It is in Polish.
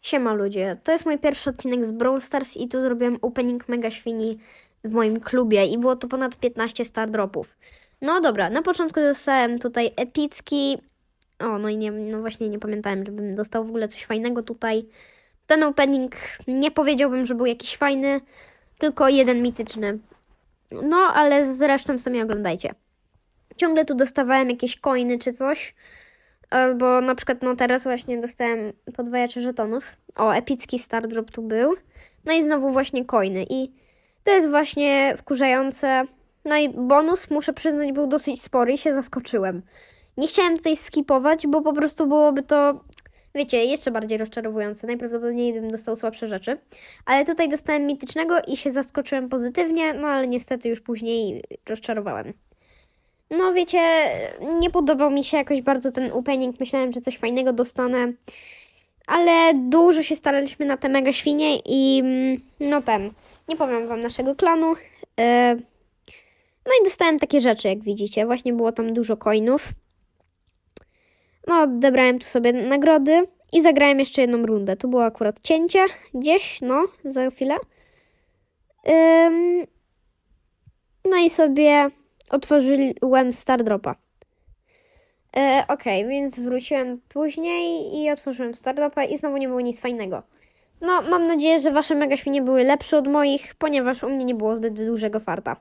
Siema ludzie, to jest mój pierwszy odcinek z Brawl Stars i tu zrobiłem opening mega świni w moim klubie i było to ponad 15 star dropów. No dobra, na początku dostałem tutaj epicki, o no i nie, no właśnie nie pamiętałem, żebym dostał w ogóle coś fajnego tutaj. Ten opening nie powiedziałbym, że był jakiś fajny, tylko jeden mityczny. No ale zresztą sami oglądajcie. Ciągle tu dostawałem jakieś coiny czy coś. Albo na przykład, no teraz właśnie dostałem podwajacze żetonów. O, epicki star drop tu był. No i znowu właśnie coiny. I to jest właśnie wkurzające. No i bonus, muszę przyznać, był dosyć spory i się zaskoczyłem. Nie chciałem tutaj skipować, bo po prostu byłoby to, wiecie, jeszcze bardziej rozczarowujące. Najprawdopodobniej bym dostał słabsze rzeczy. Ale tutaj dostałem mitycznego i się zaskoczyłem pozytywnie, no ale niestety już później rozczarowałem. No wiecie, nie podobał mi się jakoś bardzo ten opening. Myślałem, że coś fajnego dostanę. Ale dużo się staraliśmy na te mega świnie i mm, no ten, nie powiem wam naszego klanu. E, No i dostałem takie rzeczy, jak widzicie. Właśnie było tam dużo coinów. No, odebrałem tu sobie nagrody i zagrałem jeszcze jedną rundę. Tu było akurat cięcie gdzieś, no, za chwilę. No i sobie otworzyłem Stardropa. E, Okej, więc wróciłem później i otworzyłem Stardropa i znowu nie było nic fajnego. No, mam nadzieję, że wasze mega świnie były lepsze od moich, ponieważ u mnie nie było zbyt dużego farta.